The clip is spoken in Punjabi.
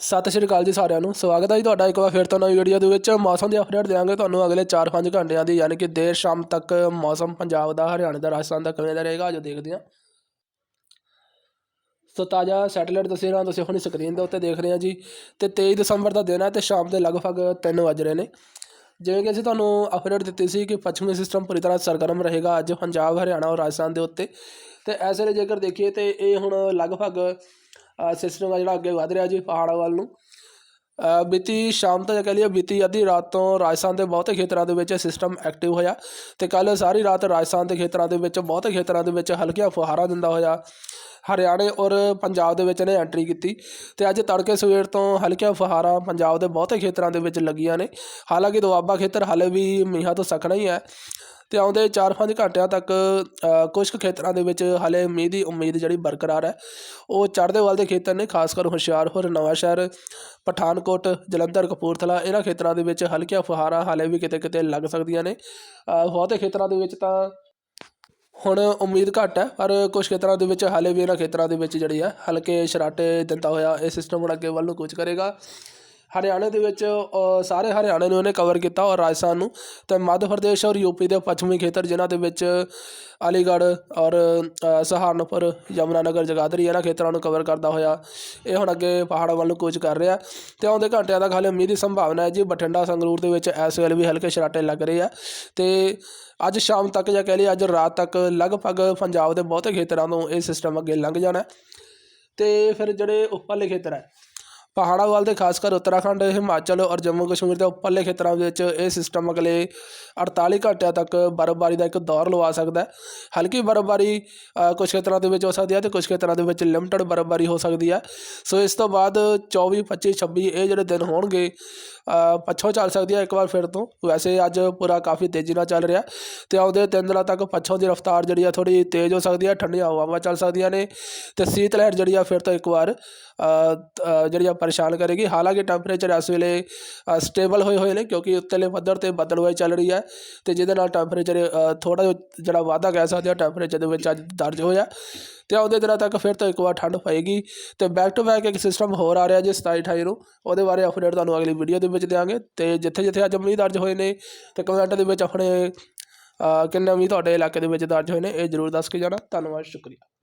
ਸਤਿ ਸ਼੍ਰੀ ਅਕਾਲ ਜੀ ਸਾਰਿਆਂ ਨੂੰ। ਸਵਾਗਤ ਹੈ ਜੀ ਤੁਹਾਡਾ ਇੱਕ ਵਾਰ ਫਿਰ ਤੋਂ ਨਵੀਂ ਵੀਡੀਓ ਦੇ ਵਿੱਚ। ਮੌਸਮ ਦੀ ਅਪਡੇਟ ਦੇਵਾਂਗੇ ਤੁਹਾਨੂੰ ਅਗਲੇ 4-5 ਘੰਟਿਆਂ ਦੀ, ਯਾਨੀ ਕਿ ਦੇਰ ਸ਼ਾਮ ਤੱਕ ਮੌਸਮ ਪੰਜਾਬ ਦਾ, ਹਰਿਆਣਾ ਦਾ, ਰਾਜਸਥਾਨ ਦਾ ਕਿਵੇਂ ਦਾ ਰਹੇਗਾ ਜੋ ਦੇਖਦੇ ਹਾਂ। ਸੋ ਤਾਜ਼ਾ ਸੈਟੇਲਾਈਟ ਤਸਵੀਰਾਂ ਤੁਸੀਂ ਆਪਣੀ ਸਕਰੀਨ ਦੇ ਉੱਤੇ ਦੇਖ ਰਹੇ ਹੋ ਜੀ। ਤੇ 23 ਦਸੰਬਰ ਦਾ ਦਿਨ ਹੈ ਤੇ ਸ਼ਾਮ ਦੇ ਲਗਭਗ 3 ਵੱਜ ਰਹੇ ਨੇ। ਜਿਵੇਂ ਕਿ ਅਸੀਂ ਤੁਹਾਨੂੰ ਅਪਡੇਟ ਦਿੱਤੀ ਸੀ ਕਿ ਪੱਛਮੀ ਸਿਸਟਮ ਪੂਰੀ ਤਰ੍ਹਾਂ ਸਰਗਰਮ ਰਹੇਗਾ ਅੱਜ ਪੰਜਾਬ, ਹਰਿਆਣਾ ਔਰ ਰਾਜਸਥਾਨ ਦੇ ਉੱਤੇ। ਤੇ ਐਸੇ ਲਈ ਜੇਕਰ ਦੇਖੀਏ ਤੇ ਇਹ ਹੁਣ ਲਗਭਗ ਸਿਸਟਮ ਆ ਜਿਹੜਾ ਅੱਗੇ ਵਧ ਰਿਹਾ ਜੀ ਪਹਾੜਾਂ ਵੱਲ ਨੂੰ। ਬੀਤੀ ਸ਼ਾਮ ਤੋਂ ਜਾਂ ਕਹਿ ਲਈਏ, ਬੀਤੀ ਅੱਧੀ ਰਾਤ ਤੋਂ ਰਾਜਸਥਾਨ ਦੇ ਬਹੁਤੇ ਖੇਤਰਾਂ ਦੇ ਵਿੱਚ ਸਿਸਟਮ ਐਕਟਿਵ ਹੋਇਆ ਤੇ ਕੱਲ ਸਾਰੀ ਰਾਤ ਰਾਜਸਥਾਨ ਦੇ ਖੇਤਰਾਂ ਦੇ ਵਿੱਚ, ਬਹੁਤੇ ਖੇਤਰਾਂ ਦੇ ਵਿੱਚ ਹਲਕੀਆਂ ਫੁਹਾਰਾਂ ਦਿੰਦਾ ਹੋਇਆ। ਹਰਿਆਣੇ ਔਰ ਪੰਜਾਬ ਦੇ ਵਿੱਚ ਨੇ ਐਂਟਰੀ ਕੀਤੀ ਤੇ ਅੱਜ ਤੜਕੇ ਸਵੇਰ ਤੋਂ ਹਲਕੀਆਂ ਫੁਹਾਰਾਂ ਪੰਜਾਬ ਦੇ ਬਹੁਤੇ ਖੇਤਰਾਂ ਦੇ ਵਿੱਚ ਲੱਗੀਆਂ ਨੇ। ਹਾਲਾਂਕਿ ਦੁਆਬਾ ਖੇਤਰ ਹਾਲੇ ਵੀ ਮੀਂਹਾਂ ਤੋਂ ਸਖਣਾ ਹੀ ਹੈ। ਤੇ ਆਉਂਦੇ 4-5 ਘੰਟਿਆਂ ਤੱਕ ਅ, ਕੁਝ ਖੇਤਰਾਂ ਦੇ ਵਿੱਚ ਹਾਲੇ ਮੀਂਹ ਦੀ ਉਮੀਦ ਜਿਹੜੀ ਬਰਕਰਾਰ ਹੈ। ਉਹ ਚੜ੍ਹਦੇ ਵੱਲ ਦੇ ਖੇਤਰ ਨੇ ਖਾਸ ਕਰ ਹੁਸ਼ਿਆਰਪੁਰ ਨਵਾਂਸ਼ਹਿਰ ਪਠਾਨਕੋਟ ਜਲੰਧਰ ਕਪੂਰਥਲਾ ਇਹਨਾਂ ਖੇਤਰਾਂ ਦੇ ਵਿੱਚ ਹਲਕੀਆਂ ਫੁਹਾਰਾਂ ਹਾਲੇ ਵੀ ਕਿਤੇ ਕਿਤੇ ਲੱਗ ਸਕਦੀਆਂ ਨੇ। ਬਹੁਤੇ ਖੇਤਰਾਂ ਦੇ ਵਿੱਚ ਤਾਂ ਹੁਣ ਉਮੀਦ ਘੱਟ ਹੈ ਪਰ ਕੁਝ ਖੇਤਰਾਂ ਦੇ ਵਿੱਚ ਹਾਲੇ ਵੀ ਇਹਨਾਂ ਖੇਤਰਾਂ ਦੇ ਵਿੱਚ ਜਿਹੜੀ ਹੈ ਹਲਕੇ ਸ਼ਰਾਟੇ ਦਿੰਦਾ ਹੋਇਆ ਇਹ ਸਿਸਟਮ ਹੁਣ ਅੱਗੇ ਵੱਲ ਨੂੰ ਕੂਚ ਕਰੇਗਾ। ਹਰਿਆਣੇ ਦੇ ਵਿੱਚ ਸਾਰੇ ਹਰਿਆਣੇ ਨੂੰ ਉਹਨੇ ਕਵਰ ਕੀਤਾ ਔਰ ਰਾਜਸਥਾਨ ਨੂੰ। ਤੇ ਮੱਧ ਪ੍ਰਦੇਸ਼ ਔਰ ਯੂਪੀ ਦੇ ਪੱਛਮੀ ਖੇਤਰ ਜਿਨ੍ਹਾਂ ਦੇ ਵਿੱਚ ਅਲੀਗੜ੍ਹ ਔਰ ਅ, ਸਹਾਰਨਪੁਰ ਯਮੁਨਾਨਗਰ ਜਗਾਦਰੀ ਇਹਨਾਂ ਖੇਤਰਾਂ ਨੂੰ ਕਵਰ ਕਰਦਾ ਹੋਇਆ। ਇਹ ਹੁਣ ਅੱਗੇ ਪਹਾੜਾਂ ਵੱਲ ਨੂੰ ਕੂਚ ਕਰ ਰਿਹਾ। ਤੇ ਆਉਂਦੇ ਘੰਟਿਆਂ ਤੱਕ ਹਾਲੇ ਮੀਂਹ ਦੀ ਸੰਭਾਵਨਾ ਹੈ ਜੀ ਬਠਿੰਡਾ ਸੰਗਰੂਰ ਦੇ ਵਿੱਚ ਇਸ ਵੇਲੇ ਵੀ ਹਲਕੇ ਛਰਾਟੇ ਲੱਗ ਰਹੇ ਆ। ਤੇ ਅੱਜ ਸ਼ਾਮ ਤੱਕ ਜਾਂ ਕਹਿ ਲਈ ਅੱਜ ਰਾਤ ਤੱਕ ਲਗਭਗ ਪੰਜਾਬ ਦੇ ਬਹੁਤੇ ਖੇਤਰਾਂ ਤੋਂ ਇਹ ਸਿਸਟਮ ਅੱਗੇ ਲੰਘ ਜਾਣਾ। ਹੈ। ਤੇ ਫਿਰ ਜਿਹੜੇ ਉੱਪਰਲੇ ਖੇਤਰ ਹੈ ਪਹਾੜਾਂ ਵੱਲ ਦੇ ਖਾਸ ਕਰ ਉੱਤਰਾਖੰਡ ਹਿਮਾਚਲ ਔਰ ਜੰਮੂ ਕਸ਼ਮੀਰ ਦੇ ਉੱਪਰਲੇ ਖੇਤਰਾਂ ਵਿੱਚ ਇਹ ਸਿਸਟਮ ਅਗਲੇ 48 ਘੰਟਿਆਂ ਤੱਕ ਬਰਫ਼ਬਾਰੀ ਦਾ ਇੱਕ ਦੌਰ ਲਵਾ ਸਕਦਾ ਹੈ। ਹਲਕੀ ਬਰਫ਼ਬਾਰੀ ਅ, ਕੁਝ ਖੇਤਰਾਂ ਦੇ ਵਿੱਚ ਹੋ ਸਕਦੀ ਹੈ ਤੇ ਕੁਝ ਖੇਤਰਾਂ ਦੇ ਵਿੱਚ ਲਿਮਟਿਡ ਬਰਫ਼ਬਾਰੀ ਹੋ ਸਕਦੀ ਹੈ। ਸੋ ਇਸ ਤੋਂ ਬਾਅਦ 24 25 26 ਇਹ ਜਿਹੜੇ ਦਿਨ ਹੋਣਗੇ ਅ, ਪੱਛੋਂ ਚੱਲ ਸਕਦੀ ਹੈ ਇੱਕ ਵਾਰ ਫਿਰ ਤੋਂ। ਵੈਸੇ ਅੱਜ ਪੂਰਾ ਕਾਫੀ ਤੇਜ਼ੀ ਨਾਲ ਚੱਲ ਰਿਹਾ ਤੇ ਆਉਂਦੇ ਤਿੰਨ ਦਿਨਾਂ ਤੱਕ ਪੱਛੋਂ ਦੀ ਰਫ਼ਤਾਰ ਜਿਹੜੀ ਆ ਥੋੜੀ ਤੇਜ਼ ਹੋ ਸਕਦੀ ਹੈ ਠੰਡੀਆਂ ਹਵਾਵਾਂ ਚੱਲ ਸਕਦੀਆਂ ਨੇ ਤੇ ਸੀਤ ਲਹਿਰ ਜਿਹੜੀ ਆ ਫਿਰ ਤੋਂ ਇੱਕ ਵਾਰ ਜਿਹੜੀ ਆ ਪਰੇਸ਼ਾਨ ਕਰੇਗੀ ਹਾਲਾਂਕਿ ਟੈਂਪਰੇਚਰ ਇਸ ਵੇਲੇ ਸਟੇਬਲ ਹੋਏ ਹੋਏ ਨੇ ਕਿਉਂਕਿ ਉੱਤਲੇ ਪੱਧਰ ਤੇ ਬੱਦਲਵਾਈ ਚੱਲ ਰਹੀ ਹੈ ਤੇ ਜਿਹਦੇ ਨਾਲ ਟੈਂਪਰੇਚਰ ਥੋੜਾ ਜਿਹੜਾ ਵਾਧਾ ਕਹਿ ਸਕਦੇ ਆ ਟੈਂਪਰੇਚਰ ਦੇ ਵਿੱਚ ਅੱਜ ਦਰਜ ਹੋਇਆ ਤੇ ਆਉਂਦੇ ਦਿਨਾਂ ਤੱਕ ਫਿਰ ਤੋਂ ਇੱਕ ਵਾਰ ਠੰਡ ਪਏਗੀ ਤੇ ਬੈਕ ਟੂ ਬੈਕ ਇੱਕ ਸਿਸਟਮ ਹੋਰ ਆ ਰਿਹਾ ਜੀ 27 28 ਨੂੰ ਉਹਦੇ ਬਾਰੇ ਅਪਡੇਟ ਤੁਹਾਨੂੰ ਅਗਲੀ ਵੀਡੀਓ ਦੇ ਵਿੱਚ ਦਿਆਂਗੇ ਤੇ ਜਿੱਥੇ ਜਿੱਥੇ ਅੱਜ ਮੀਂਹ ਦਰਜ ਹੋਏ ਨੇ ਤੇ ਕਮੈਂਟ ਦੇ ਵਿੱਚ ਆਪਣੇ ਕਿੰਨੇ ਮੀਂਹ ਤੁਹਾਡੇ ਇਲਾਕੇ ਦੇ ਵਿੱਚ ਦਰਜ ਹੋਏ ਨੇ ਇਹ ਜ਼ਰੂਰ ਦੱਸ ਕੇ ਜਾਣਾ ਧੰਨਵਾਦ ਸ਼ੁਕਰੀਆ